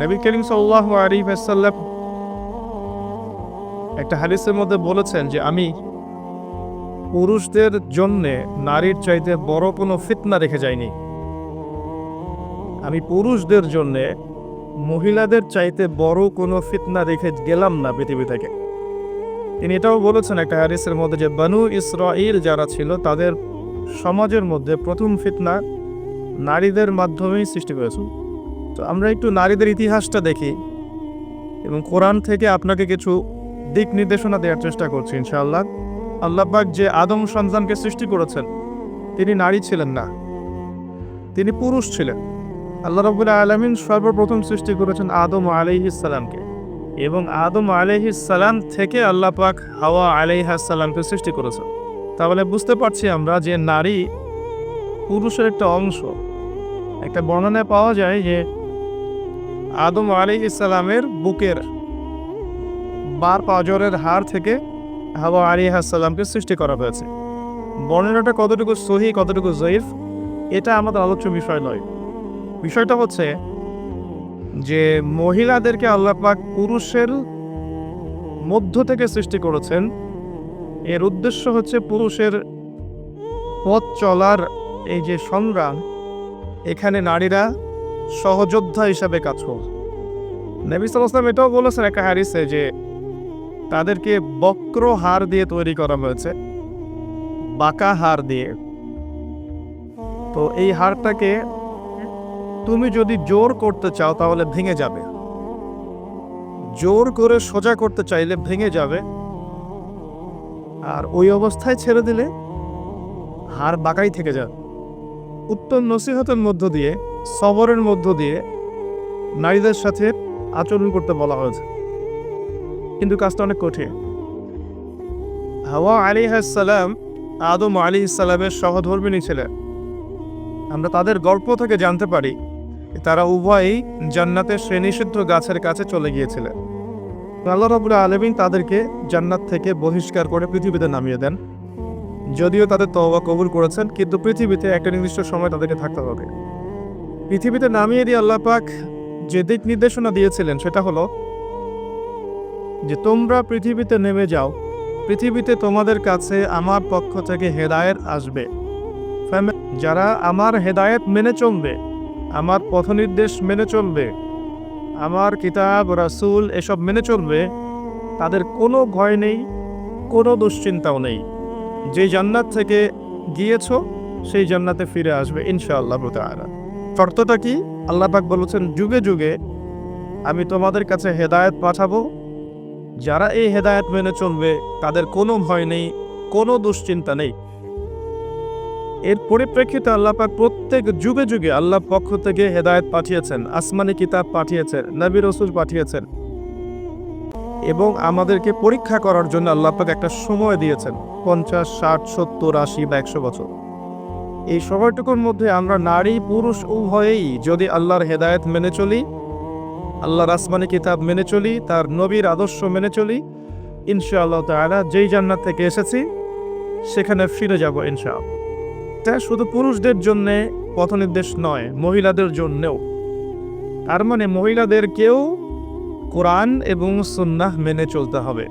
নবী করিম সাল্লাহ আলী সাল্লাম একটা হাদিসের মধ্যে বলেছেন যে আমি পুরুষদের জন্যে নারীর চাইতে বড় কোনো ফিতনা রেখে যাইনি। আমি পুরুষদের জন্যে মহিলাদের চাইতে বড় কোনো ফিতনা রেখে গেলাম না পৃথিবী থেকে। তিনি এটাও বলেছেন একটা হাদিসের মধ্যে যে বানু ইসরাইল যারা ছিল, তাদের সমাজের মধ্যে প্রথম ফিতনা নারীদের মাধ্যমেই সৃষ্টি করেছে। তো আমরা একটু নারীদের ইতিহাসটা দেখি এবং কোরআন থেকে আপনাকে কিছু দিক নির্দেশনা দেওয়ার চেষ্টা করছি, ইনশাআল্লাহ। আল্লাহবাক যে আদম সন্তানকে সৃষ্টি করেছেন, তিনি নারী ছিলেন না। তিনি পুরুষ ছিলেন। আল্লাহ রবুল্লা আলমিন সর্বপ্রথম সৃষ্টি করেছেন আদম আলাইহিসালামকে এবং আদম আলাইহিসালাম থেকে আল্লাহ পাক হাওয়া আলাইহাসাল্লামকে সৃষ্টি করেছেন। তাহলে বুঝতে পারছি আমরা যে নারী পুরুষের একটা অংশ। একটা বর্ণনায় পাওয়া যায় যে আদম আলী ইসলামের বুকের বার পাজরের হাড় থেকে হাওয়া আলী হাসাল্লামকে সৃষ্টি করা হয়েছে। বর্ণনাটা কতটুকু সহি, কতটুকু জয়ীফ, এটা আমাদের আলোচ্য বিষয় নয়। বিষয়টা হচ্ছে যে মহিলাদেরকে আল্লাহ পাক পুরুষের মধ্য থেকে সৃষ্টি করেছেন। এর উদ্দেশ্য হচ্ছে পুরুষের পথ চলার এই যে সংগ্রাম, এখানে নারীরা সহযোদ্ধা হিসাবে কাজ করবে। নবী সালাম এটাও বলেছেন একটা হারিসে যে তাদেরকে বক্র হার দিয়ে তৈরি করা হয়েছে, বাঁকা হার দিয়ে। তো এই হারটাকে তুমি যদি জোর করতে চাও তাহলে ভেঙে যাবে। জোর করে সোজা করতে চাইলে ভেঙে যাবে। আর ওই অবস্থায় ছেড়ে দিলে হার বাঁকাই থেকে যাবে। উত্তম নসিহতের মধ্য দিয়ে সবরের মধ্য দিয়ে নারীদের সাথে আচরণ করতে বলা হয়েছে। কিন্তু কাজটা অনেক কঠিন। হাওয়া আলী সালাম আদম আলী ইসালামের সহধর্মিনী ছিলেন। আমরা তাদের গল্প থেকে জানতে পারি, তারা উভয়ই জান্নাতের শ্রেণীসিদ্ধ গাছের কাছে চলে গিয়েছিলেন। আল্লাহ রাবুল্লাহ আলমিন তাদেরকে জান্নাত থেকে বহিষ্কার করে পৃথিবীতে নামিয়ে দেন। যদিও তাদের তওবা কবুল করেছেন, কিন্তু পৃথিবীতে একটা নির্দিষ্ট সময় তাদেরকে থাকতে হবে। পৃথিবীতে নামিয়ে দিয়ে আল্লাহ পাক যে দিক নির্দেশনা দিয়েছিলেন সেটা হলো যে তোমরা পৃথিবীতে নেমে যাও, পৃথিবীতে তোমাদের কাছে আমার পক্ষ থেকে হেদায়েত আসবে। যারা আমার হেদায়েত মেনে চলবে, আমার পথনির্দেশ মেনে চলবে, আমার কিতাব, রাসূল এসব মেনে চলবে, তাদের কোনো ভয় নেই, কোনো দুশ্চিন্তাও নেই। যে জান্নাত থেকে গিয়েছ, সেই জান্নাতে ফিরে আসবে ইনশাআল্লাহ তাআলা। শর্তটা কি? আল্লাহ পাক বলেছেন, যুগে যুগে আমি তোমাদের কাছে হেদায়ত পাঠাবো। যারা এই হেদায়ত মেনে চলবে, তাদের কোনো ভয় নেই, কোনো দুশ্চিন্তা নেই। এর পরিপ্রেক্ষিতে আল্লাহ পাক প্রত্যেক যুগে যুগে আল্লাহ পক্ষ থেকে হেদায়ত পাঠিয়েছেন, আসমানি কিতাব পাঠিয়েছেন, নবী রসুল পাঠিয়েছেন এবং আমাদেরকে পরীক্ষা করার জন্য আল্লাহ পাক একটা সময় দিয়েছেন, পঞ্চাশ, ষাট, সত্তর, আশি বা একশো বছর। এই সময়টুকুর মধ্যে আমরা নারী, পুরুষ উভয়েই যদি আল্লাহর হেদায়েত মেনে চলি, আল্লাহর আসমানি কিতাব মেনে চলি, তার নবীর আদর্শ মেনে চলি, ইনশাআল্লাহ তাআলা যেই জান্নাত থেকে এসেছি, সেখানে ফিরে যাব ইনশাআল্লাহ। এটা শুধু পুরুষদের জন্যে পথনির্দেশ নয়, মহিলাদের জন্যেও। তার মানে মহিলাদেরকেও কোরআন এবং সুন্নাহ মেনে চলতে হবে।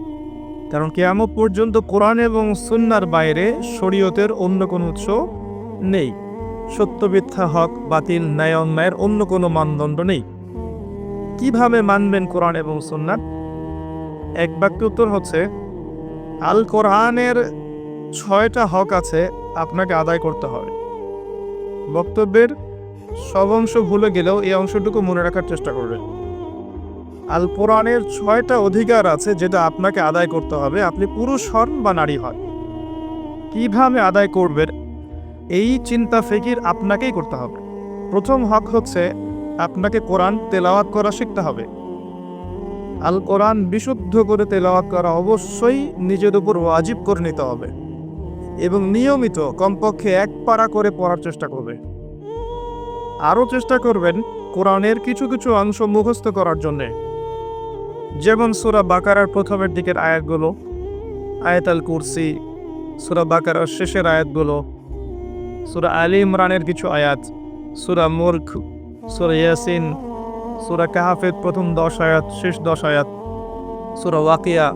কারণ কেয়ামত পর্যন্ত কোরআন এবং সুন্নার বাইরে শরীয়তের অন্য কোনো উৎস নেই। সত্য মিথ্যা, হক, বাতিল, ন্যায়, অন্যায়ের অন্য কোনো মানদণ্ড নেই। কীভাবে মানবেন কোরআন এবং সুন্নাত? এক বাক্য উত্তর হচ্ছে, আল কোরআনের ছয়টা হক আছে, আপনাকে আদায় করতে হবে। বক্তব্যের সব অংশ ভুলে গেলেও এই অংশটুকু মনে রাখার চেষ্টা করবেন। আল কোরআনের ছয়টা অধিকার আছে, যেটা আপনাকে আদায় করতে হবে। আপনি পুরুষ হন বা নারী হন। কীভাবে আদায় করবেন এই চিন্তা ফিকির আপনাকেই করতে হবে। প্রথম হক হচ্ছে, আপনাকে কোরআন তেলাওয়াত করা শিখতে হবে। আল কোরআন বিশুদ্ধ করে তেলাওয়াত করা অবশ্যই নিজের উপর ওয়াজিব করে নিতে হবে এবং নিয়মিত কমপক্ষে এক পারা করে পড়ার চেষ্টা করবে। আরও চেষ্টা করবেন কোরআনের কিছু কিছু অংশ মুখস্থ করার জন্যে। যেমন সুরা বাকারার প্রথমের দিকের আয়াতগুলো, আয়াতাল কুরসি, সুরা বাকারার শেষের আয়াতগুলো সুরা আলী ইমরানের কিছু আয়াত সুরা মুল্ক সুরা ইয়াসিন সুরা কাহাফের প্রথম দশ আয়াত, শেষ দশ আয়াত সুরা ওয়াকিয়া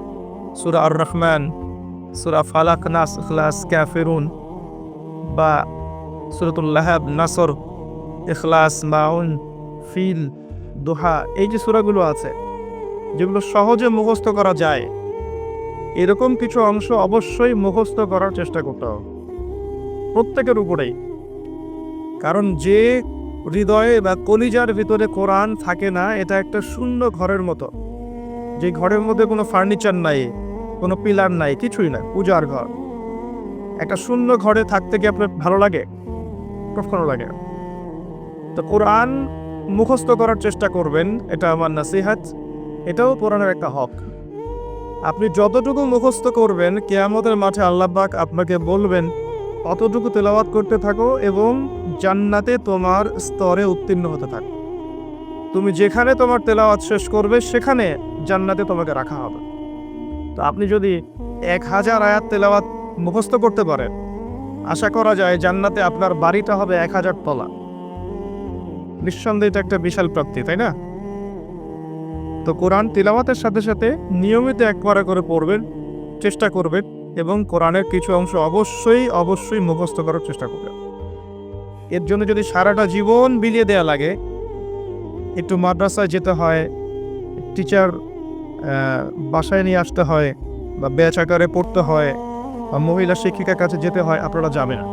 সুরা আর রহমান সুরা ফালাক নাস ইখলাস ক্যাফেরুন বা সুরতুল লাহাব নাসর ইখলাস মাউন ফিল দোহা এই যে সুরাগুলো আছে, যেগুলো সহজে মুখস্থ করা যায়, এরকম কিছু অংশ অবশ্যই মুখস্থ করার চেষ্টা করতে হবে। প্রত্যেকের উপরেই। কারণ যে হৃদয়ে বা কলিজার ভিতরে কোরআন থাকে না, এটা একটা শূন্য ঘরের মতো। যে ঘরের মধ্যে কোনো ফার্নিচার নাই, কোনো পিলার নাই, কিছুই না পূজার ঘর। একটা শূন্য ঘরে থাকতে কি আপনার ভালো লাগে? কখনো লাগে তো কোরআন মুখস্থ করার চেষ্টা করবেন, এটা আমার নাসিহাত। এটাও কোরআনের একটা হক। আপনি যতটুকু মুখস্থ করবেন, কেয়ামতের মাঠে আল্লাহবাক আপনাকে বলবেন অতটুকু তেলাওয়াত করতে থাকো এবং জান্নাতে তোমার স্তরে উত্তীর্ণ হতে থাকো। তুমি যেখানে তোমার তেলাওয়াত শেষ করবে, সেখানে জান্নাতে তোমাকে রাখা হবে। তো আপনি যদি এক হাজার আয়াত তেলাওয়াত মুখস্থ করতে পারেন, আশা করা যায় জান্নাতে আপনার বাড়িটা হবে এক হাজার তলা। নিঃসন্দেহে এটা একটা বিশাল প্রাপ্তি, তাই না? তো কোরআন তিলাওয়াতের সাথে সাথে নিয়মিত একবার করে পড়বেন, চেষ্টা করবেন। এবং কোরআনের কিছু অংশ অবশ্যই অবশ্যই মুখস্থ করার চেষ্টা করবেন এর জন্য যদি সারাটা জীবন বিলিয়ে দেওয়া লাগে, একটু মাদ্রাসায় যেতে হয় টিচার বাসায় নিয়ে আসতে হয়, বা ব্যাচ আকারে পড়তে হয়, বা মহিলা শিক্ষিকার কাছে যেতে হয়, আপনারা যাবেন না।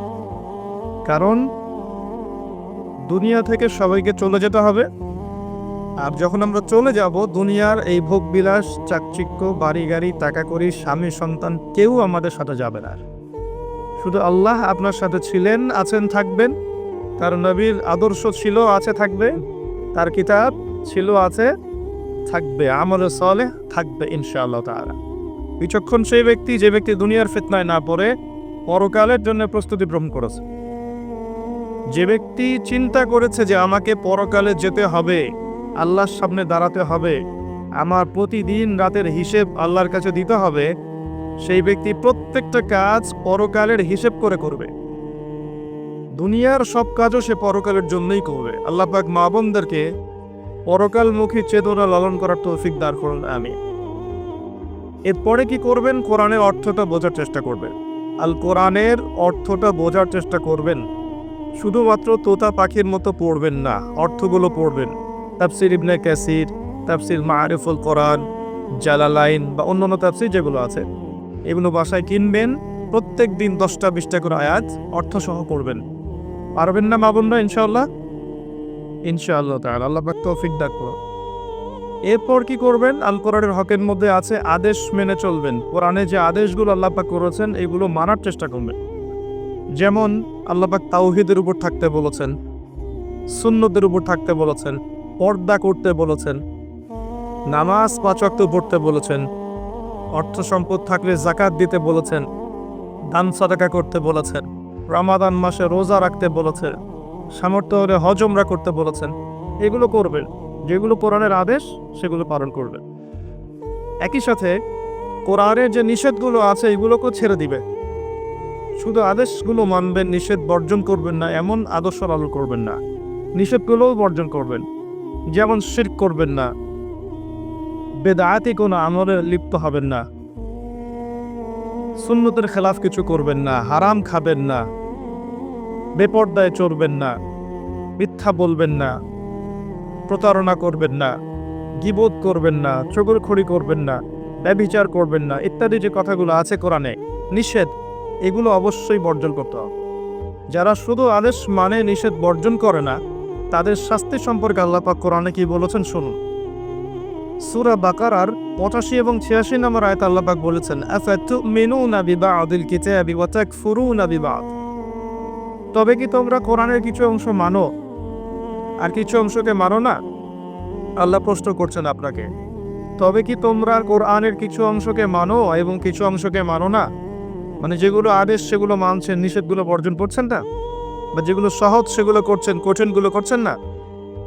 কারণ দুনিয়া থেকে সবাইকে চলে যেতে হবে। আর যখন আমরা চলে যাব, দুনিয়ার এই ভোগ বিলাস চাকচিক্য বাড়ি গাড়ি টাকা করি স্বামী, সন্তান, কেউ আমাদের সাথে যাবে না। শুধু আল্লাহ আপনার সাথে ছিলেন, আছেন, থাকবেন। তার নবীর আদর্শ ছিল, আছে, থাকবে। তার কিতাব ছিল, আছে, থাকবে। আমল সলে থাকবে, ইনশাআল্লাহ তাআলা। বিচক্ষণ সেই ব্যক্তি, যে ব্যক্তি দুনিয়ার ফিতনায় না পড়ে, পরকালের জন্য প্রস্তুতি গ্রহণ করেছে। যে ব্যক্তি চিন্তা করেছে যে আমাকে পরকালে যেতে হবে আল্লাহর সামনে দাঁড়াতে হবে। আমার প্রতিদিন রাতের হিসেব আল্লাহর কাছে দিতে হবে। সেই ব্যক্তি প্রত্যেকটা কাজ পরকালের হিসেব করে করবে। দুনিয়ার সব কাজও সে পরকালের জন্যই করবে। আল্লাহ পাক মা বোনদেরকে পরকালমুখী চেতনা লালন করার তৌফিক দাঁড় করুন আমি এরপরে কি করবেন? কোরআনের অর্থটা বোঝার চেষ্টা করবেন। আল কোরআনের অর্থটা বোঝার চেষ্টা করবেন। শুধুমাত্র তোতা পাখির মতো পড়বেন না, অর্থগুলো পড়বেন। তাফসির ইবনে কাসির, তাফসির মারিফুল কোরআন, জালালাইন বা অন্যান্য তাফসির যেগুলো আছে, এগুলো বাসায় কিনবেন, প্রত্যেক দিন দশটা বিশটা করে আয়াত অর্থ সহ পড়বেন। পারবেন না মা বোনরা, ইনশাআল্লাহ? ইনশাআল্লাহ তাআলা, আল্লাহ পাক তৌফিক করুন। এরপর কি করবেন? আল কোরআনের হকের মধ্যে আছে আদেশ মেনে চলবেন। কোরআনে যে আদেশগুলো আল্লাহ পাক করেছেন, এগুলো মানার চেষ্টা করবেন। যেমন আল্লাহ পাক তাওহিদের উপর থাকতে বলেছেন, সুন্নতের উপর থাকতে বলেছেন পর্দা করতে বলেছেন। নামাজ পাঁচ ওয়াক্ত পড়তে বলেছেন। অর্থ সম্পদ থাকলে জাকাত দিতে বলেছেন। দান সাদাকা করতে বলেছেন। রামাদান মাসে রোজা রাখতে বলেছেন। সামর্থ্য হলে হজমরা করতে বলেছেন। এগুলো করবেন। যেগুলো কোরআনের আদেশ, সেগুলো পালন করবেন। একই সাথে কোরআনের যে নিষেধগুলো আছে, এগুলোকেও ছেড়ে দিবে। শুধু আদেশগুলো মানবেন, নিষেধ বর্জন করবেন না, এমন আদর্শ পালন করবেন না। নিষেধগুলোও বর্জন করবেন। যেমন শির করবেন না বেদায়াতি কোনো আমলে লিপ্ত হবেন না। সুন্নতের খেলাফ কিছু করবেন না, হারাম খাবেন না, বেপর্দায় চলবেন না, মিথ্যা বলবেন না, প্রতারণা করবেন না, গিবোধ করবেন না চগলখড়ি করবেন না ব্যবিচার করবেন না, ইত্যাদি যে কথাগুলো আছে কোরআনে, নিষেধ, এগুলো অবশ্যই বর্জন করতে হবে। যারা শুধু আদেশ মানে নিষেধ বর্জন করে না তাদের শাস্তি সম্পর্কে আল্লাপাক কোরআনে কি বলেছেন শুনুন। সুরা বাকারার পঁচাশি এবং ছিয়াশি নম্বর আয়ত আল্লাপাক বলেছেন, আফাতুমিনুনা বিবাদিল কিতাবি ওয়া তাকফুরুনা বিবাদ? তবে কি তোমরা কোরআনের কিছু অংশ মানো? আর কিছু অংশকে মানো না? আল্লাহ প্রশ্ন করছেন আপনাকে, তবে কি তোমরা কোরআনের কিছু অংশকে মানো এবং কিছু অংশকে মানো না? মানে যেগুলো আদেশ সেগুলো মানছেন, নিষেধগুলো বর্জন করছেন না? বা যেগুলো সহজ, সেগুলো করছেন, কঠিনগুলো করছেন না।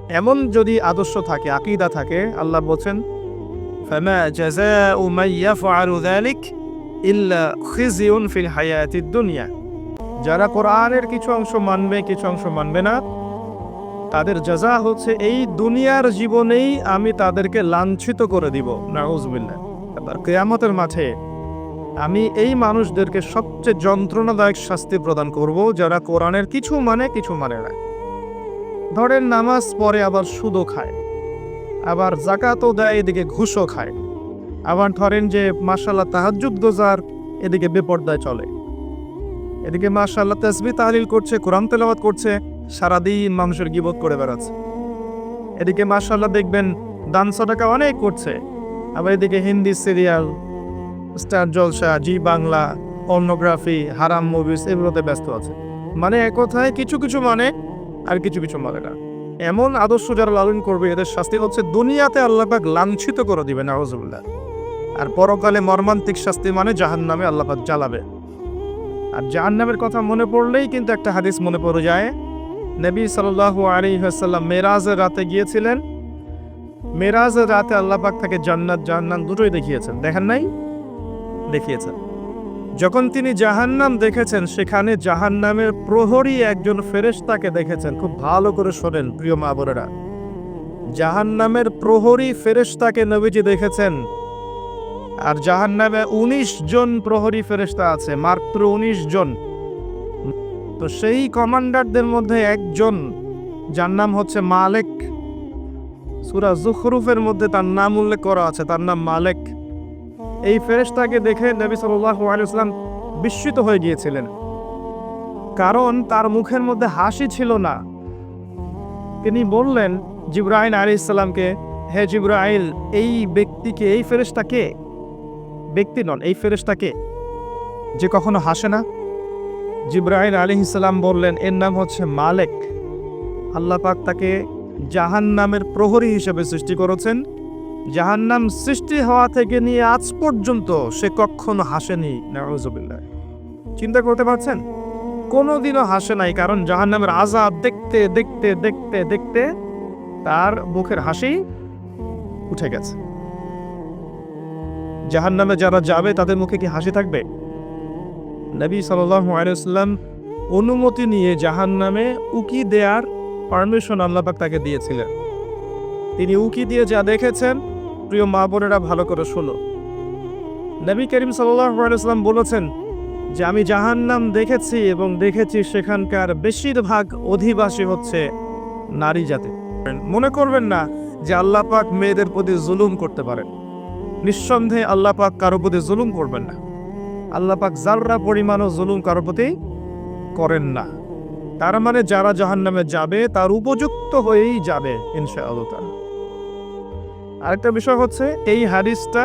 এমন যদি আদর্শ থাকে, আকিদা থাকে, আল্লাহ বলছেন দুনিয়া। যারা কোরআনের কিছু অংশ মানবে, কিছু অংশ মানবে না, তাদের যাজা হচ্ছে, এই দুনিয়ার জীবনেই আমি তাদেরকে লাঞ্ছিত করে দিব। না উজবিল্লা কেয়ামতের মাঠে আমি এই মানুষদেরকে সবচেয়ে যন্ত্রণাদায়ক শাস্তি প্রদান করব, যারা কোরআনের কিছু মানে কিছু মানে না। ধরেন নামাজ পরে আবার সুদও খায়, আবার জাকাতও দেয়, এদিকে ঘুষও খায়। আবার ধরেন যে মাসাল্লাহ তাহাজুদ গোজার এদিকে বেপর্দায় চলে। এদিকে মাশাল্লাহ তসবি তাহলিল করছে, কোরআন তেলাওয়াত করছে, সারাদিন মানুষের গিবত করে বেড়াচ্ছে। এদিকে মাশাল্লাহ দেখবেন দান সদাকা অনেক করছে, আবার এদিকে Hindi serial Star Jalsha, Zee Bangla pornography হারাম মুভিস এগুলোতে ব্যস্ত আছে। মানে কথায় কিছু কিছু মানে আর কিছু কিছু মানে না। এমন আদর্শ যারা লালন করবে, এদের শাস্তি হচ্ছে দুনিয়াতে আল্লাপাক লাঞ্ছিত করে দিবে নাওজুল্লাহ আর পরকালে মর্মান্তিক শাস্তি মানে জাহান নামে আল্লাপাক জ্বালাবে। আর জাহান্নামের কথা মনে পড়লেই কিন্তু একটা হাদিস মনে পড়ে যায়। নবী সাল্লাহ আলী হাসাল্লাম মেরাজের রাতে গিয়েছিলেন। মেরাজের রাতে আল্লাহ পাক তাকে জান্নাত, জাহান্নাম দুটোই দেখিয়েছেন। দেখেন নাই? দেখিয়েছেন। যখন তিনি জাহান্নাম দেখেছেন, সেখানে জাহান্নামের প্রহরী একজন ফেরেশতাকে দেখেছেন। খুব ভালো করে শোনেন, প্রিয় মা বোনেরা। জাহান্নামের প্রহরী ফেরেশতাকে নবীজি দেখেছেন। আর জাহান নামে উনিশ জন প্রহরী ফেরেস্তা আছে, মাত্র উনিশ জন। তো সেই কমান্ডারদের মধ্যে একজন, যার নাম হচ্ছে মালেক। সুরা জুখরুফের মধ্যে তার নাম উল্লেখ করা আছে, তার নাম মালেক। এই ফেরেশতাকে দেখে নবী সাল্লাম বিস্মিত হয়ে গিয়েছিলেন। কারণ তার মুখের মধ্যে হাসি ছিল না। তিনি বললেন জিব্রাহিল আলী ইসলামকে হে জিব্রাইল, এই ব্যক্তিকে এই ফেরেশতাকে ব্যক্তি নন, এই ফেরেশতাকে যে কখনো হাসে না? জিব্রাহিম আলী ইসলাম বললেন, এর নাম হচ্ছে মালেক। আল্লাহ পাক তাকে জাহান নামের প্রহরী হিসেবে সৃষ্টি করেছেন। জাহান্নাম সৃষ্টি হওয়া থেকে নিয়ে আজ পর্যন্ত সে কখনো হাসেনি, নাউজুবিল্লাহ। চিন্তা করতে পারছেন? কোনোদিনও হাসে নাই, কারণ জাহান্নামের আজাব দেখতে দেখতে দেখতে দেখতে তার মুখের হাসি উঠে গেছে। জাহান নামে যারা যাবে, তাদের মুখে কি হাসি থাকবে? নবী সাল্লাম অনুমতি নিয়ে জাহান নামে উকি দেয়ার পারমিশন আল্লাপাক তাকে দিয়েছিলেন। তিনি উকি দিয়ে যা দেখেছেন, প্রিয় মা বোনেরা ভালো করে শোনো। নবী করিম সাল্লাম বলেছেন যে, আমি জাহান্নাম দেখেছি এবং দেখেছি সেখানকার বেশিরভাগ অধিবাসী হচ্ছে নারী জাতি। মনে করবেন না যে, আল্লাহ পাক মেয়েদের প্রতি জুলুম করতে পারেন। নিঃসন্দেহে আল্লাহ পাক কারও প্রতি জুলুম করবেন না। আল্লাহ পাক যাররা পরিমাণও জুলুম কারও প্রতি করেন না। তার মানে যারা জাহান্নামে যাবে, তার উপযুক্ত হয়েই যাবে, ইনশাআল্লাহ। আরেকটা বিষয় হচ্ছে, এই হাদিসটা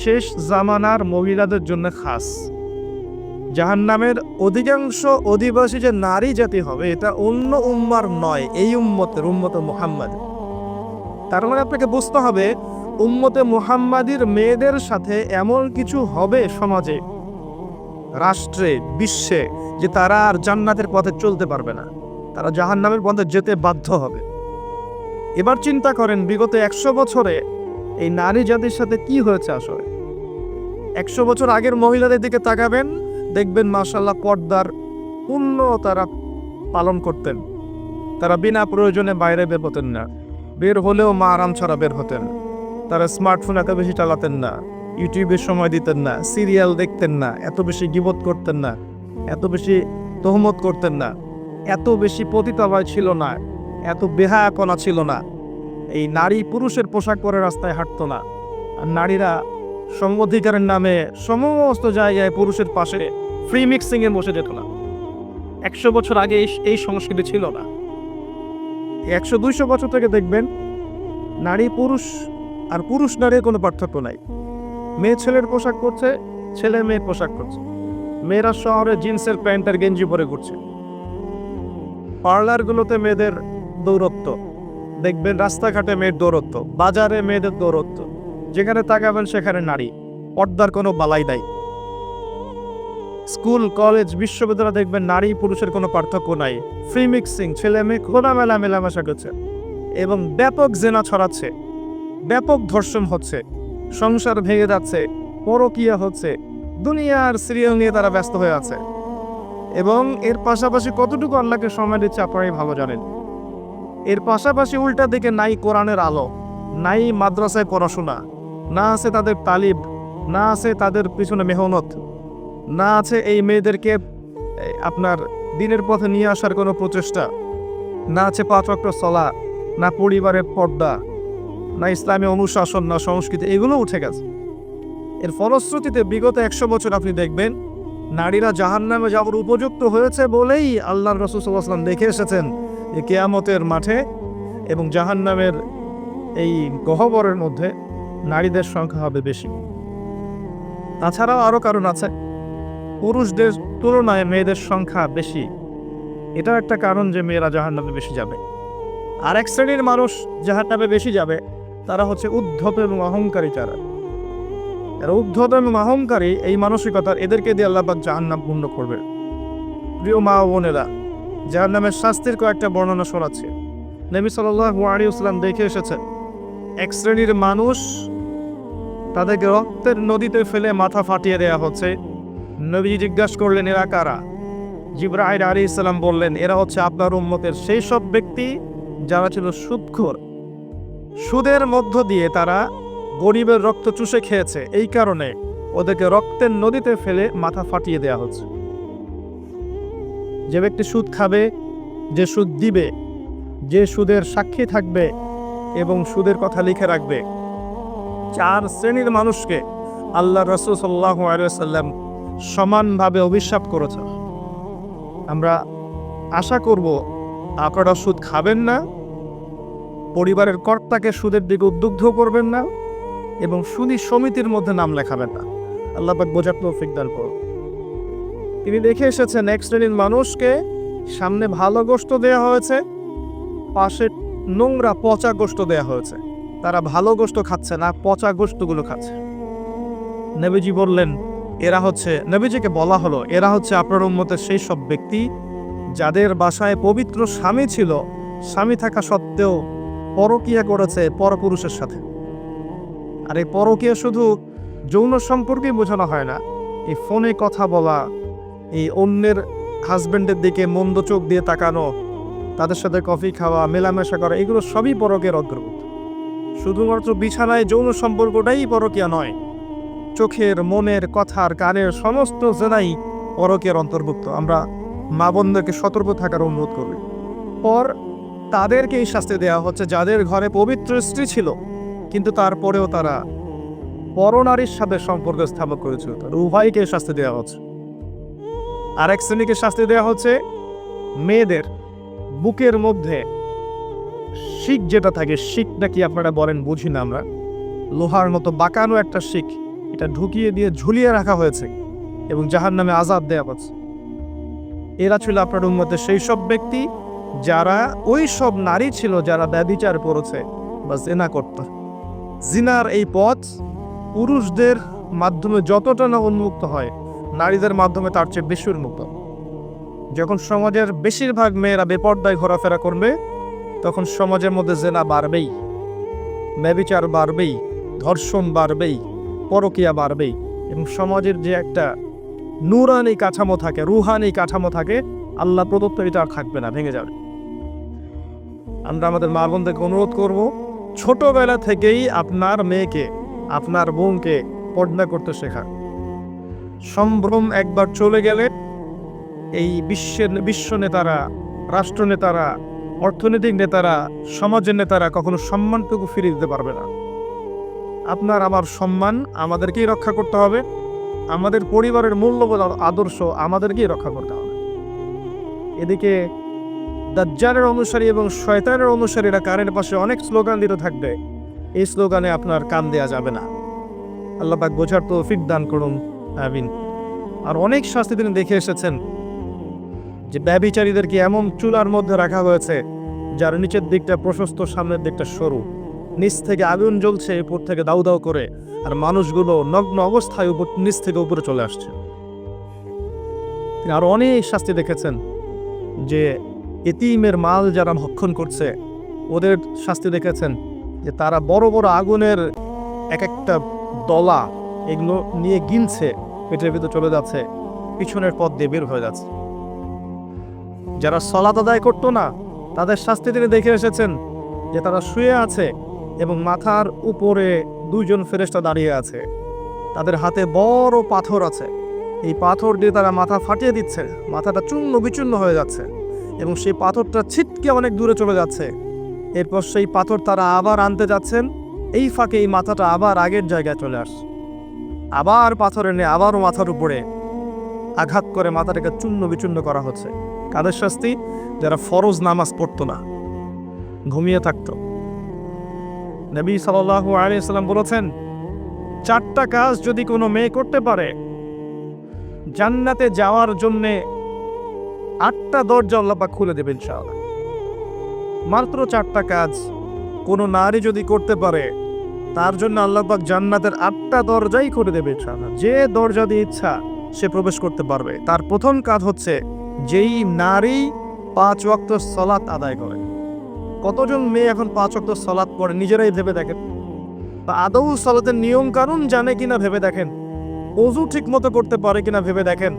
শেষ জামানার মহিলাদের জন্য খাস। জাহান্নামের অধিকাংশ অধিবাসী যে নারী জাতি হবে, এটা অন্য উম্মার নয়, এই উম্মতের, উম্মত মুহাম্মদ তার মানে আপনাকে বুঝতে হবে, উম্মতে মুহাম্মাদির মেয়েদের সাথে এমন কিছু হবে সমাজে, রাষ্ট্রে, বিশ্বে, যে তারা আর জান্নাতের পথে চলতে পারবে না। তারা জাহান্নামের পথে যেতে বাধ্য হবে। এবার চিন্তা করেন বিগত একশো বছরে এই নারী জাতির সাথে কি হয়েছে আসলে? একশো বছর আগের মহিলাদের দিকে তাকাবেন, দেখবেন মাসাল্লাহ পর্দার পূর্ণ তারা পালন করতেন। তারা বিনা প্রয়োজনে বাইরে বের হতেন না। বের হলেও মা আরাম ছাড়া বের হতেন। তারা স্মার্টফোন এত বেশি চালাতেন না। ইউটিউবে সময় দিতেন না। সিরিয়াল দেখতেন না। এত বেশি গিবত করতেন না। এত বেশি তহমত করতেন না। এত বেশি পতিতাবায় ছিল না। এত বেহা বেহায়াপনা ছিল না। এই নারী পুরুষের পোশাক পরে রাস্তায় হাঁটতো না। আর নারীরা সম অধিকারের নামে সমস্ত জায়গায় পুরুষের পাশে ফ্রি মিক্সিং এ বসে যেত না। একশো বছর আগে এই- সংস্কৃতি ছিল না। একশো, দুইশো বছর থেকে দেখবেন নারী পুরুষ আর পুরুষ নারীর কোনো পার্থক্য নাই। মেয়ে ছেলের পোশাক করছে ছেলে মেয়ে পোশাক করছে মেয়েরা শহরে জিন্সের প্যান্ট আর গেঞ্জি পরে ঘুরছে। পার্লারগুলোতে মেয়েদের দৌরত্ব। দেখবেন রাস্তাঘাটে মেয়ের দৌরত্ব, বাজারে মেয়েদের দৌরত্ব, যেখানে তাকাবেন সেখানে নারী, পর্দার কোনো বালাই নাই। স্কুল, কলেজ, বিশ্ববিদ্যালয় দেখবেন নারী, পুরুষের কোনো পার্থক্য নাই। ফ্রি মিক্সিং, ছেলে মেয়ে খোলামেলা মেলামেশা করছে এবং ব্যাপক জেনা ছড়াচ্ছে, ব্যাপক ধর্ষণ হচ্ছে, সংসার ভেঙে যাচ্ছে, পরকিয়া হচ্ছে, দুনিয়ার সিরিয়াল নিয়ে তারা ব্যস্ত হয়ে আছে। এবং এর পাশাপাশি কতটুকু আল্লাহকে সময় দিচ্ছে আপনারাই ভালো জানেন। এর পাশাপাশি উল্টা দিকে নাই কোরআনের আলো, নাই মাদ্রাসায় পড়াশোনা, না আছে তাদের তালিব, না আছে তাদের পিছনে মেহনত, না আছে এই মেয়েদেরকে আপনার দিনের পথে নিয়ে আসার কোনো প্রচেষ্টা, না আছে পাঁচ অক্ট চলা না পরিবারের পর্দা, না ইসলামী অনুশাসন, না সংস্কৃতি, এগুলো উঠে গেছে। এর ফলশ্রুতিতে বিগত একশো বছর আপনি দেখবেন, নারীরা জাহান নামে যাওয়ার উপযুক্ত হয়েছে বলেই আল্লাহ রসুলাম দেখে এসেছেন। যে কেয়ামতের মাঠে এবং জাহান নামের এই গহবরের মধ্যে নারীদের সংখ্যা হবে বেশি। তাছাড়াও আরও কারণ আছে। পুরুষদের তুলনায় মেয়েদের সংখ্যা বেশি। এটাও একটা কারণ যে মেয়েরা জাহান নামে বেশি যাবে। আর এক শ্রেণির মানুষ জাহান নামে বেশি যাবে, তারা হচ্ছে উদ্ধত এবং অহংকারী যারা। এরা উদ্ধত এবং অহংকারী এই মানসিকতার এদেরকে দিয়ে আল্লাহ জাহান নাম পূর্ণ করবে। প্রিয় মা বোনেরা যার নামের শাস্তির কয়েকটা বর্ণনা শোনাচ্ছে। নবী সাল্লাল্লাহু আলাইহি ওয়াসাল্লাম দেখে এসেছেন, এক শ্রেণির মানুষ তাদেরকে রক্তের নদীতে ফেলে মাথা ফাটিয়ে দেয়া হচ্ছে। নবী জিজ্ঞাসা করলেন, এরা কারা? জিব্রাহিম আলী ইসলাম বললেন, এরা হচ্ছে আপনার উম্মতের সেই সব ব্যক্তি যারা ছিল সুদখোর। সুদের মধ্য দিয়ে তারা গরিবের রক্ত চুষে খেয়েছে। এই কারণে ওদেরকে রক্তের নদীতে ফেলে মাথা ফাটিয়ে দেয়া হচ্ছে। যে ব্যক্তি সুদ খাবে, যে সুদ দিবে, যে সুদের সাক্ষী থাকবে এবং সুদের কথা লিখে রাখবে। চার শ্রেণির মানুষকে আল্লাহ রসুল সাল্লাহ আলাইসাল্লাম সমানভাবে অভিশাপ করেছেন। আমরা আশা করব, আপনারা সুদ খাবেন না, পরিবারের কর্তাকে সুদের দিকে উদ্বুদ্ধ করবেন না এবং সুদী সমিতির মধ্যে নাম লেখাবেন না। আল্লাহ পাক বোঝার তৌফিক করুন। তিনি দেখে এসেছেন, এক শ্রেণির মানুষকে সামনে ভালো গোস্ত দেয়া হয়েছে, পাশে নোংরা পচা গোস্ত দেয়া হয়েছে। তারা ভালো গোস্ত খাচ্ছে না, পচা গোস্তগুলো খাচ্ছে। নবীজি বললেন, এরা হচ্ছে নবীজিকে বলা হলো, এরা হচ্ছে আপনার উম্মতের সেই সব ব্যক্তি যাদের বাসায় পবিত্র স্বামী ছিল। স্বামী থাকা সত্ত্বেও পরকিয়া করেছে পরপুরুষের সাথে। আর এই পরকিয়া শুধু যৌন সম্পর্কেই বোঝানো হয় না, এই ফোনে কথা বলা এই অন্যের হাজব্যান্ডের দিকে মন্দ চোখ দিয়ে তাকানো, তাদের সাথে কফি খাওয়া, মেলামেশা করা, এগুলো সবই পরকের অন্তর্ভুক্ত শুধুমাত্র বিছানায় যৌন সম্পর্কটাই পরকিয়া নয়, চোখের, মনের, কথার, কানের সমস্ত জেনাই পরকের অন্তর্ভুক্ত। আমরা মা বোনদেরকে সতর্ক থাকার অনুরোধ করব পর তাদেরকে এই শাস্তি দেওয়া হচ্ছে, যাদের ঘরে পবিত্র স্ত্রী ছিল, কিন্তু তারপরেও তারা পরনারীর সাথে সম্পর্ক স্থাপন করেছিল। তার উভয়কে শাস্তি দেওয়া হচ্ছে। আরেক শ্রেণীকে শাস্তি দেওয়া হচ্ছে মেয়েদের বুকের মধ্যে শিখ যেটা থাকে, শিখ নাকি আপনারা বলেন বুঝি না আমরা। লোহার মতো বাঁকানো একটা শিখ, এটা ঢুকিয়ে দিয়ে ঝুলিয়ে রাখা হয়েছে এবং যাহার নামে আজাদ দেওয়া হচ্ছে। এরা ছিল আপনার উন্মতে সেই সব ব্যক্তি যারা ওই সব নারী ছিল যারা ব্যবিচার করেছে বা জেনা করত। জিনার এই পথ পুরুষদের মাধ্যমে যতটা না উন্মুক্ত হয় নারীদের মাধ্যমে তার চেয়ে বেশি উন্মুক্ত। যখন সমাজের বেশিরভাগ মেয়েরা বেপর্দায় ঘোরাফেরা করবে, তখন সমাজের মধ্যে জেনা বাড়বেই, ব্যবিচার বাড়বেই, ধর্ষণ বাড়বেই, পরকিয়া বাড়বেই এবং সমাজের যে একটা নুরানি কাঠামো থাকে, রুহানি কাঠামো থাকে, আল্লাহ প্রদত্ত এটা আর থাকবে না, ভেঙে যাবে। আমরা আমাদের মা বোনদেরকে অনুরোধ করব, ছোটবেলা থেকেই আপনার মেয়েকে, আপনার বোনকে পর্দা করতে শেখা সম্ভ্রম একবার চলে গেলে এই বিশ্বের বিশ্ব নেতারা, রাষ্ট্র নেতারা, অর্থনৈতিক নেতারা, সমাজের নেতারা কখনো সম্মানটুকু ফিরিয়ে দিতে পারবে না। আপনার আমার সম্মান আমাদেরকেই রক্ষা করতে হবে। আমাদের পরিবারের মূল্যবোধ আদর্শ আমাদেরকেই রক্ষা করতে হবে। এদিকে দাজ্জালের অনুসারী এবং শয়তানের অনুসারীরা কানের পাশে অনেক স্লোগান দিতে থাকবে। এই স্লোগানে আপনার কান দেয়া যাবে না। আল্লাহ পাক বোঝার তো ফিক দান করুন। আমিন। আর অনেক শাস্তি তিনি দেখে এসেছেন যে ব্যবিচারীদেরকে এমন চুলার মধ্যে রাখা হয়েছে যার নিচের দিকটা প্রশস্ত, সামনের দিকটা সরু। নিচ থেকে আগুন জ্বলছে উপর থেকে দাউ দাউ করে, আর মানুষগুলো নগ্ন অবস্থায় উপর, নিচ থেকে উপরে চলে আসছে। তিনি আরও অনেক শাস্তি দেখেছেন যে এতিমের মাল যারা ভক্ষণ করছে, ওদের শাস্তি দেখেছেন যে তারা বড় বড় আগুনের এক একটা দলা এগুলো নিয়ে গিনছে পেটের ভিতরে চলে যাচ্ছে, পিছনের পথ দিয়ে বের হয়ে যাচ্ছে। যারা সলাত আদায় করতো না, তাদের শাস্তি তিনি দেখে এসেছেন যে তারা শুয়ে আছে এবং মাথার উপরে দুইজন ফেরেস্তা দাঁড়িয়ে আছে। তাদের হাতে বড় পাথর আছে। এই পাথর দিয়ে তারা মাথা ফাটিয়ে দিচ্ছে, মাথাটা চূর্ণ বিচূর্ণ হয়ে যাচ্ছে এবং সেই পাথরটা ছিটকে অনেক দূরে চলে যাচ্ছে। এরপর সেই পাথর তারা আবার আনতে যাচ্ছেন, এই ফাঁকে এই মাথাটা আবার আগের জায়গায় চলে আসছে। আবার পাথর এনে আবারও মাথার উপরে আঘাত করে মাথাটাকে চূর্ণ বিচূর্ণ করা হচ্ছে। কাদের শাস্তি? যারা ফরজ নামাজ পড়তো না। ঘুমিয়ে থাকতো। নবী সাল্লাল্লাহু আলাইহি সাল্লাম বলেছেন, চারটা কাজ যদি কোনো মেয়ে করতে পারে, জান্নাতে যাওয়ার জন্যে আটটা দরজা আল্লাপাক খুলে দেবেন ইনশাআল্লাহ। মাত্র চারটা কাজ কোনো নারী যদি করতে পারে তার জন্য আল্লাপাক জান্নাতের আটটা দরজাই করে দেবে যে দরজা দিয়ে ইচ্ছা, সে প্রবেশ করতে পারবে। তার প্রথম কাজ হচ্ছে, যেই নারী পাঁচ ওয়াক্ত সলাৎ আদায় করে। কতজন মেয়ে এখন পাঁচ ওয়াক্ত সলাৎ পড়ে, নিজেরাই ভেবে দেখেন। বা আদৌ সলাতের নিয়ম কানুন জানে কিনা ভেবে দেখেন। অজু ঠিক মতো করতে পারে কিনা ভেবে দেখেন।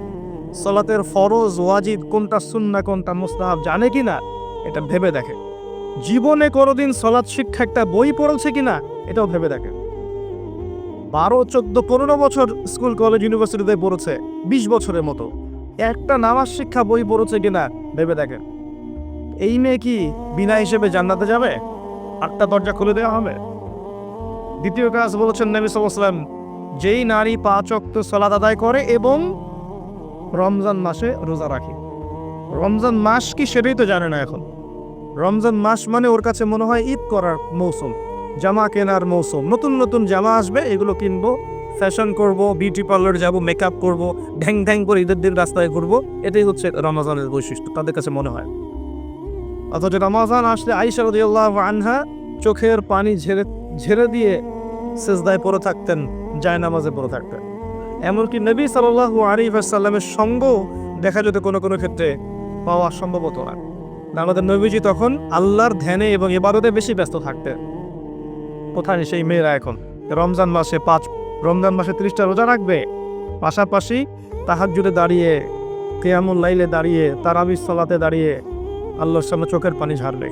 সলাতের ফরজ ওয়াজিদ কোনটা সুন্না, কোনটা মুস্তাহাব জানে কিনা, এটা ভেবে দেখেন। জীবনে কোনোদিন সলাৎ শিক্ষা একটা বই পড়েছে কিনা এটাও ভেবে দেখেন। বারো, চোদ্দ, পনেরো বছর স্কুল, কলেজ, ইউনিভার্সিটিতে পড়েছে, বিশ বছরের মতো। একটা নামাজ শিক্ষা বই পড়েছে কিনা ভেবে দেখেন। এই মেয়ে কি বিনা হিসেবে জান্নাতে যাবে? আটটা দরজা খুলে দেওয়া হবে? দ্বিতীয় কাজ বলেছেন নবী সাল্লাম যেই নারী পাঁচ অক্ত সলাদ আদায় করে এবং রমজান মাসে রোজা রাখে। রমজান মাস কি সেটাই তো জানে না এখন। রমজান মাস মানে ওর কাছে মনে হয় ঈদ করার মৌসুম। জামা কেনার মৌসুম। নতুন নতুন জামা আসবে, এগুলো কিনবো ফ্যাশন করব বিউটি পার্লার যাব মেকআপ করব, ঢ্যাং ঢ্যাং করে ঈদের দিন রাস্তায় ঘুরবো, এটাই হচ্ছে রমাজানের বৈশিষ্ট্য, তাদের কাছে মনে হয়। অথচ রমাজান আসলে আইসা রদিয়াল্লাহ আনহা চোখের পানি ঝেড়ে ঝেড়ে দিয়ে সেজদায় পড়ে থাকতেন জায় নামাজে পড়ে থাকতেন। এমনকি নবী সাল্লাল্লাহু আলাইহি ওয়াসাল্লামের সঙ্গ দেখা যেত কোনো কোনো ক্ষেত্রে পাওয়া সম্ভব হতো না। আমাদের নবীজি তখন আল্লাহর ধ্যানে এবং ইবাদতে বেশি ব্যস্ত থাকতেন। কোথায় সেই মেয়েরা এখন? রমজান মাসে পাঁচ রমজান মাসে ত্রিশটা রোজা রাখবে? পাশাপাশি তাহাজ্জুদে দাঁড়িয়ে, কেয়ামুল লাইলে দাঁড়িয়ে তারাবিস সলাতে দাঁড়িয়ে আল্লাহর সামনে চোখের পানি ঝারবে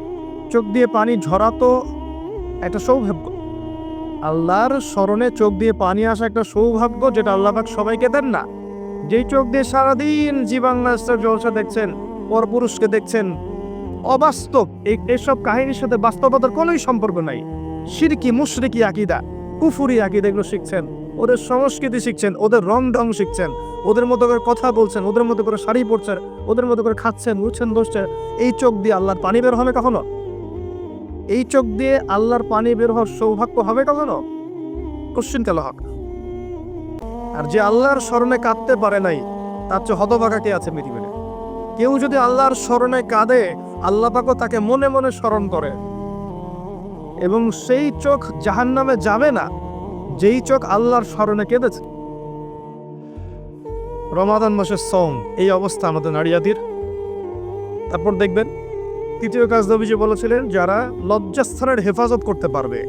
চোখ দিয়ে পানি ঝরা তো একটা সৌভাগ্য। আল্লাহর স্মরণে চোখ দিয়ে পানি আসা একটা সৌভাগ্য যেটা আল্লাহ পাক সবাইকে দেন না। যেই চোখ দিয়ে সারাদিন জি জলসা দেখছেন, পরপুরুষকে দেখছেন, অবাস্তব। এই এসব কাহিনীর সাথে বাস্তবতার কোনোই সম্পর্ক নাই। সিরকি, মুশরিকি আকিদা, কুফুরি আকিদা, এগুলো শিখছেন। ওদের সংস্কৃতি শিখছেন, ওদের রং ঢং শিখছেন, ওদের মতো করে কথা বলছেন, ওদের মতো করে শাড়ি পরছেন, ওদের মতো করে খাচ্ছেন, উঠছেন, বসছেন, এই চোখ দিয়ে আল্লাহর পানি বের হবে কখনো? এই চোখ দিয়ে আল্লাহর পানি বের হওয়ার সৌভাগ্য হবে কখনো? কোশ্চিন কেন হক আর যে আল্লাহর স্মরণে কাঁদতে পারে নাই, তার চেয়ে হতভাগা কে আছে পৃথিবীতে? কেউ যদি আল্লাহর স্মরণে কাঁদে, আল্লাহ পাকও তাকে মনে মনে স্মরণ করে। এবং সেই চোখ জাহান নামে যাবে না, যেই চোখ আল্লাহর স্মরণে কেঁদেছে। রমাদান মাসের সং এই অবস্থা আমাদের নারীয়াদির। তারপর দেখবেন, তৃতীয় কাজ নবীজি বলেছিলেন, যারা লজ্জাস্থানের হেফাজত করতে পারবে,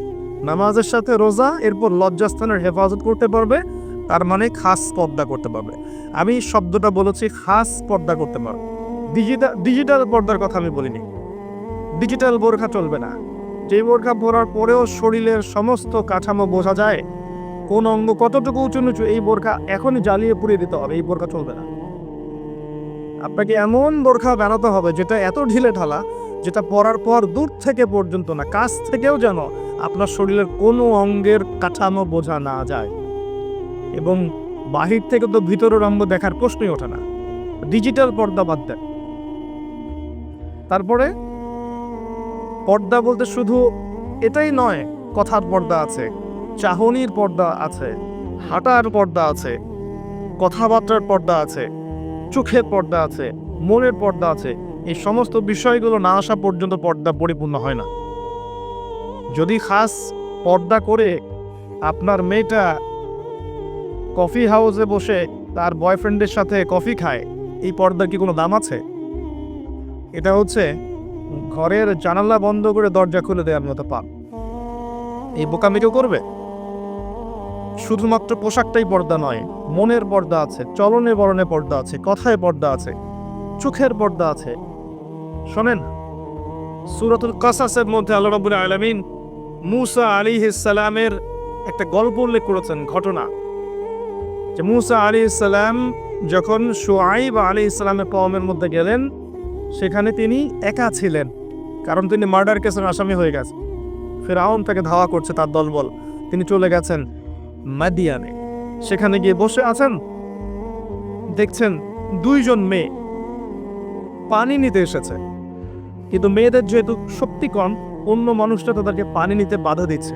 নামাজের সাথে রোজা, এরপর লজ্জাস্থানের হেফাজত করতে পারবে, তার মানে খাস পর্দা করতে পারবে। আমি শব্দটা বলেছি, খাস পর্দা করতে পারবে। ডিজিটাল ডিজিটাল পর্দার কথা আমি বলিনি। ডিজিটাল বোরখা চলবে না। যে বোরখা পরার পরেও শরীরের সমস্ত কাঠামো বোঝা যায়। কোন অঙ্গ কতটুকু উঁচু নিচু, এই বোরখা এখনই জ্বালিয়ে পুড়িয়ে দিতে হবে, এই বোরখা চলবে না। আপনাকে এমন বোরখা বানাতে হবে যেটা এত ঢিলে ঢালা, যেটা পরার পর দূর থেকে পর্যন্ত না, কাছ থেকেও যেন আপনার শরীরের কোনো অঙ্গের কাঠামো বোঝা না যায়। এবং বাহির থেকে তো ভিতরের অঙ্গ দেখার প্রশ্নই ওঠে না। ডিজিটাল পর্দা বাদ দেয় তারপরে পর্দা বলতে শুধু এটাই নয়, কথার পর্দা আছে, চাহনির পর্দা আছে, হাঁটার পর্দা আছে, কথাবার্তার পর্দা আছে, চোখের পর্দা আছে, মনের পর্দা আছে, এই সমস্ত বিষয়গুলো না আসা পর্যন্ত পর্দা পরিপূর্ণ হয় না। যদি খাস পর্দা করে আপনার মেয়েটা কফি হাউসে বসে তার বয়ফ্রেন্ডের সাথে কফি খায়, এই পর্দার কি কোনো দাম আছে? এটা হচ্ছে ঘরের জানালা বন্ধ করে দরজা খুলে দেওয়ার মতো পাপ। এই বোকামি কেউ করবে? শুধুমাত্র পোশাকটাই পর্দা নয়, মনের পর্দা আছে, চলনে বরণে পর্দা আছে, কথায় পর্দা আছে, চোখের পর্দা আছে। শোনেন, সুরাতুল কাসাসের মধ্যে আল্লাহ রাব্বুল আলামিন মুসা আলাইহিস সালামের একটা গল্প উল্লেখ করেছেন, ঘটনা। যে মুসা আলাইহিস সালাম যখন সোয়াইব আলাইহিস সালামের কওমের মধ্যে গেলেন সেখানে তিনি একা ছিলেন, কারণ তিনি মার্ডার কেসের আসামি হয়ে গেছেন। ফেরাউন তাকে ধাওয়া করছে তার দলবল। তিনি চলে গেছেন মাদিয়ানে। সেখানে গিয়ে বসে আছেন, দেখছেন দুইজন মেয়ে। পানি নিতে এসেছে। কিন্তু মেয়েদের যেহেতু শক্তি কম, অন্য মানুষটা তাদেরকে পানি নিতে বাধা দিচ্ছে।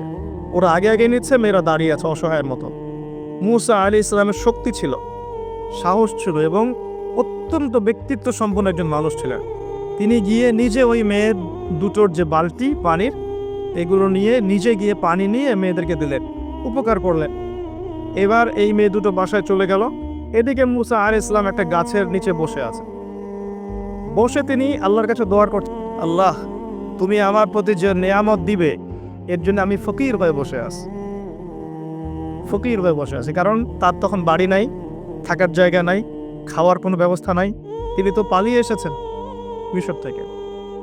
ওরা আগে আগে নিচ্ছে, মেয়েরা দাঁড়িয়ে আছে অসহায়ের মতো। মুসা আলী ইসলামের শক্তি ছিল, সাহস ছিল এবং অত্যন্ত ব্যক্তিত্ব সম্পন্ন একজন মানুষ ছিলেন। তিনি গিয়ে নিজে ওই মেয়ের দুটোর যে বালতি, পানির, এগুলো নিয়ে নিজে গিয়ে পানি নিয়ে মেয়েদেরকে দিলেন, উপকার করলেন। এবার এই মেয়ে দুটো বাসায় চলে গেল। এদিকে মুসা আর ইসলাম একটা গাছের নিচে বসে আছে। বসে তিনি আল্লাহর কাছে দোয়ার করছেন আল্লাহ, তুমি আমার প্রতি যে নেয়ামত দিবে, এর জন্য আমি ফকির হয়ে বসে আছি। ফকির হয়ে বসে আছি, কারণ তার তখন বাড়ি নাই, থাকার জায়গা নাই খাওয়ার কোনো ব্যবস্থা নাই। তিনি তো পালিয়ে এসেছেন মিশর থেকে।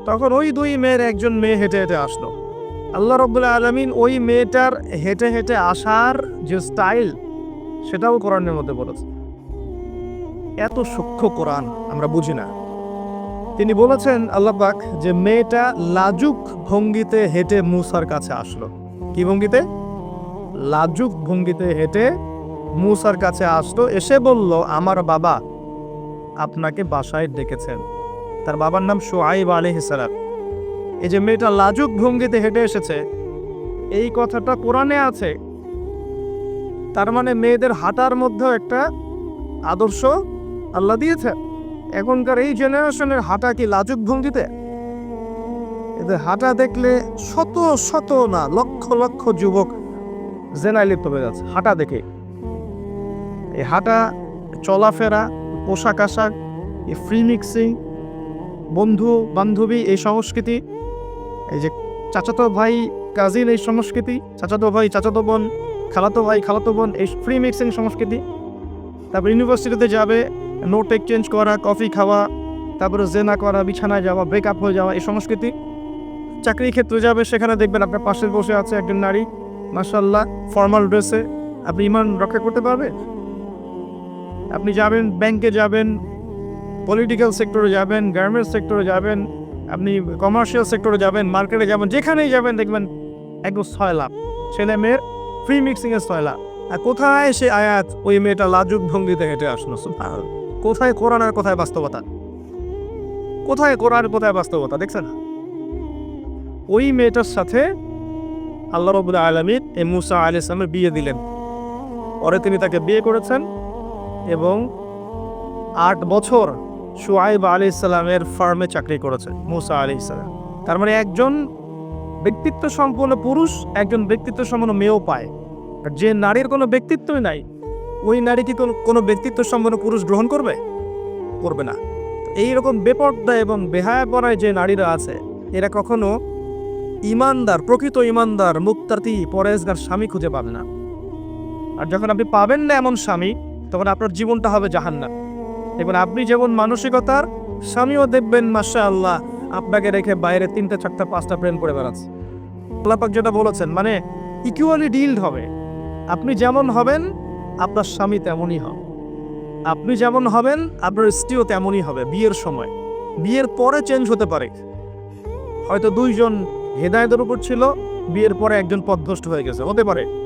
তখন ওই দুই মেয়ের একজন মেয়ে হেঁটে হেঁটে আসলো। আল্লাহ রব্বুল্লাহ আলমিন ওই মেয়েটার হেঁটে হেঁটে আসার যে স্টাইল, সেটাও কোরআনের মধ্যে বলেছে। এত সূক্ষ্ম কোরআন আমরা বুঝি না। তিনি বলেছেন, আল্লাহ পাক যে মেয়েটা লাজুক ভঙ্গিতে হেঁটে মুসার কাছে আসলো। কি ভঙ্গিতে? লাজুক ভঙ্গিতে হেঁটে মুসার কাছে আসলো। এসে বলল, আমার বাবা আপনাকে বাসায় ডেকেছেন। তার বাবার নাম সোয়াইব আলহিসালাম এই যে মেয়েটা লাজুক ভঙ্গিতে হেঁটে এসেছে, এই কথাটা কোরআনে আছে। তার মানে মেয়েদের হাঁটার মধ্যেও একটা আদর্শ আল্লাহ দিয়েছে এখনকার এই জেনারেশনের হাঁটা কি লাজুক ভঙ্গিতে? এদের হাঁটা দেখলে শত শত না, লক্ষ লক্ষ যুবক জেনায় লিপ্ত হয়ে যাচ্ছে। হাঁটা দেখে। এই হাঁটা চলাফেরা পোশাক আশাক, এই ফ্রি মিক্সিং বন্ধু, বান্ধবী, এই সংস্কৃতি, এই যে চাচাতো ভাই কাজিন এই সংস্কৃতি, চাচাতো ভাই, চাচাতো বোন, খালাতো ভাই, খালাতো বোন, এই ফ্রি মিক্সিং সংস্কৃতি। তারপর ইউনিভার্সিটিতে যাবে নোট এক্সচেঞ্জ করা কফি খাওয়া, তারপরে জেনা করা, বিছানায় যাওয়া ব্রেকআপ হয়ে যাওয়া, এই সংস্কৃতি। চাকরির ক্ষেত্রে যাবে, সেখানে দেখবেন আপনার পাশে বসে আছে একজন নারী। মাসাল্লাহ ফর্মাল ড্রেসে আপনি ইমান রক্ষা করতে পারবেন? আপনি যাবেন ব্যাংকে যাবেন পলিটিক্যাল সেক্টরে যাবেন গার্মেন্টস সেক্টরে যাবেন, আপনি কমার্শিয়াল সেক্টরে যাবেন মার্কেটে যাবেন, যেখানেই যাবেন দেখবেন একদম ছয় লাভ ছেলে মেয়ের ফ্রি মিক্সিংয়ের ছয় লাভ আর কোথায় সে আয়াত, ওই মেয়েটা লাজুক ভঙ্গিতে হেঁটে আসলো। কোথায় কোরআন আর কোথায় বাস্তবতা? কোথায় কোরআন কোথায় বাস্তবতা? দেখছেন? ওই মেয়েটার সাথে আল্লাহ রবুল আলমিন এ মুসা আলি ইসলামের বিয়ে দিলেন। পরে তিনি তাকে বিয়ে করেছেন। এবং আট বছর সুয়াইব আলি ইসলামের ফার্মে চাকরি করেছে, মুসা আলি ইসলাম তার মানে একজন ব্যক্তিত্ব সম্পন্ন পুরুষ, একজন ব্যক্তিত্ব সম্পন্ন মেয়েও পায়। আর যে নারীর কোনো ব্যক্তিত্বই নাই, ওই নারী কি কোনো- ব্যক্তিত্ব সম্পন্ন পুরুষ গ্রহণ করবে? করবে না। এইরকম বেপর্দা এবং বেহায়াপনায় যে নারীরা আছে, এরা কখনো ইমানদার, প্রকৃত ইমানদার মুক্তাতি পরেজগার স্বামী খুঁজে পাবে না। আর যখন আপনি পাবেন না এমন স্বামী তখন আপনার জীবনটা হবে জাহান্না এবং আপনি যেমন মানসিকতার স্বামীও দেখবেন মাসা আল্লাহ আপনাকে রেখে বাইরে তিনটা, চারটা, পাঁচটা প্রেম করে বেড়াচ্ছে। আল্লাপাক যেটা বলেছেন মানে ইকুয়ালি ডিলড হবে। আপনি যেমন হবেন, আপনার স্বামী তেমনই হবে। আপনি যেমন হবেন, আপনার স্ত্রীও তেমনই হবে, বিয়ের সময়। বিয়ের পরে চেঞ্জ হতে পারে। হয়তো দুইজন হেদায়তের উপর ছিল, বিয়ের পরে একজন পথভ্রষ্ট হয়ে গেছে, হতে পারে।